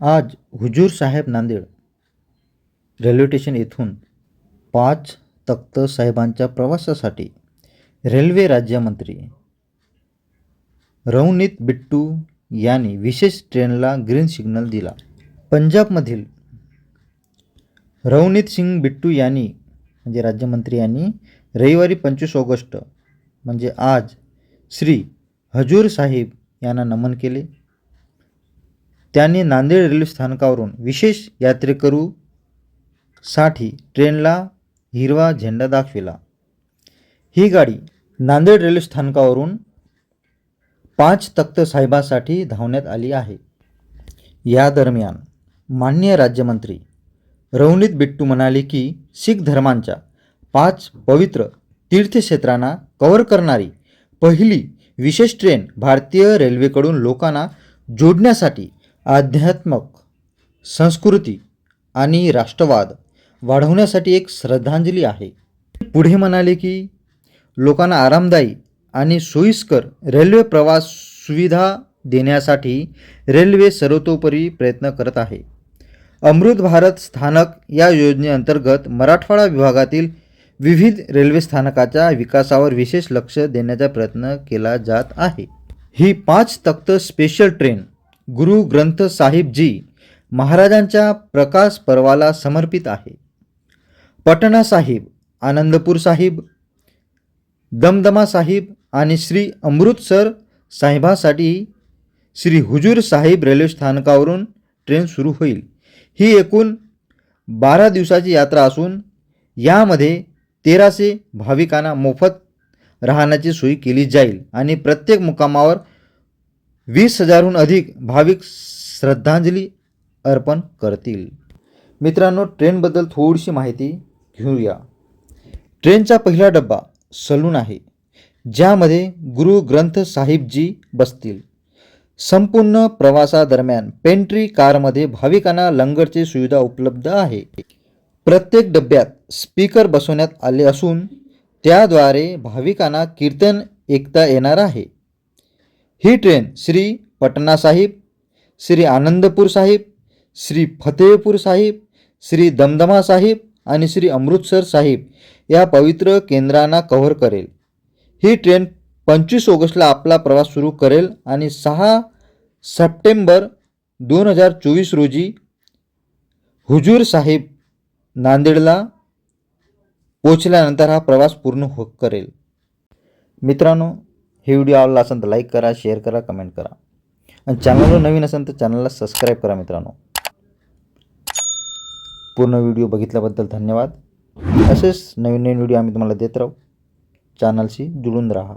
आज हुजूर साहेब Nanded railway station येथून पाच तख्त साहेबांच्या प्रवासासाठी रेल्वे राज्यमंत्री रवनीत बिट्टू यांनी विशेष ट्रेनला ग्रीन सिग्नल दिला. पंजाबमधील रवनीत सिंग बिट्टू यांनी म्हणजे राज्यमंत्री यांनी रविवारी पंचवीस ऑगस्ट म्हणजे आज श्री हजूर साहेब यांना नमन केले. त्यांनी नांदेड रेल्वे स्थानकावरून विशेष यात्रेकरूसाठी ट्रेनला हिरवा झेंडा दाखविला. ही गाडी नांदेड रेल्वे स्थानकावरून पाच तख्त साहेबासाठी धावण्यात आली आहे. या दरम्यान माननीय राज्यमंत्री रवनीत बिट्टू म्हणाले की शीख धर्मांच्या पाच पवित्र तीर्थक्षेत्रांना कव्हर करणारी पहिली विशेष ट्रेन भारतीय रेल्वेकडून लोकांना जोडण्यासाठी आध्यात्मक संस्कृती आणि राष्ट्रवाद वाढवण्यासाठी एक श्रद्धांजली आहे. पुढे म्हणाले की लोकांना आरामदायी आणि सोयीस्कर रेल्वे प्रवास सुविधा देण्यासाठी रेल्वे सर्वतोपरी प्रयत्न करत आहे. अमृत भारत स्थानक या योजनेअंतर्गत मराठवाडा विभागातील विविध रेल्वे स्थानकाच्या विकासावर विशेष लक्ष देण्याचा प्रयत्न केला जात आहे. ही पाच तख्त स्पेशल ट्रेन गुरु ग्रंथ साहिबजी महाराजांच्या प्रकाश पर्वाला समर्पित आहे. पटना साहिब आनंदपूर साहिब दमदमा साहिब आणि श्री अमृतसर साहेबासाठी श्री हुजूर साहिब रेल्वे स्थानकावरून ट्रेन सुरू होईल. ही एकूण बारा दिवसाची यात्रा असून यामध्ये तेराशे भाविकांना मोफत राहण्याची सोय केली जाईल आणि प्रत्येक मुकामावर वीस हजारहून अधिक भाविक श्रद्धांजली अर्पण करतील. मित्रांनो ट्रेनबद्दल थोडीशी माहिती घेऊया. ट्रेनचा पहिला डब्बा सलून आहे ज्यामध्ये गुरु ग्रंथ साहिबजी बसतील. संपूर्ण प्रवासादरम्यान पेंट्री कारमध्ये भाविकांना लंगरची सुविधा उपलब्ध आहे. प्रत्येक डब्यात स्पीकर बसवण्यात आले असून त्याद्वारे भाविकांना कीर्तन ऐकता येणार आहे. ही ट्रेन श्री पटना साहिब श्री आनंदपूर साहिब श्री फतेहपूर साहिब श्री दमदमा साहिब आणि श्री अमृतसर साहिब या पवित्र केंद्रांना कव्हर करेल. ही ट्रेन पंचवीस ऑगस्टला आपला प्रवास सुरू करेल आणि सहा सप्टेंबर दोन हजार चोवीस रोजी हुजूर साहेब नांदेडला पोचल्यानंतर हा प्रवास पूर्ण हो करेल. मित्रांनो हे व्हिडिओ आवडला असेल तर लाईक करा शेअर करा कमेंट करा. आणि चॅनलवर नवीन असेल तर चॅनलला सबस्क्राईब करा मित्रांनो. पूर्ण व्हिडिओ बघितल्याबद्दल धन्यवाद. असेच नवीन नवीन व्हिडिओ आम्ही तुम्हाला देत राहू. चॅनलशी जुळून राहा.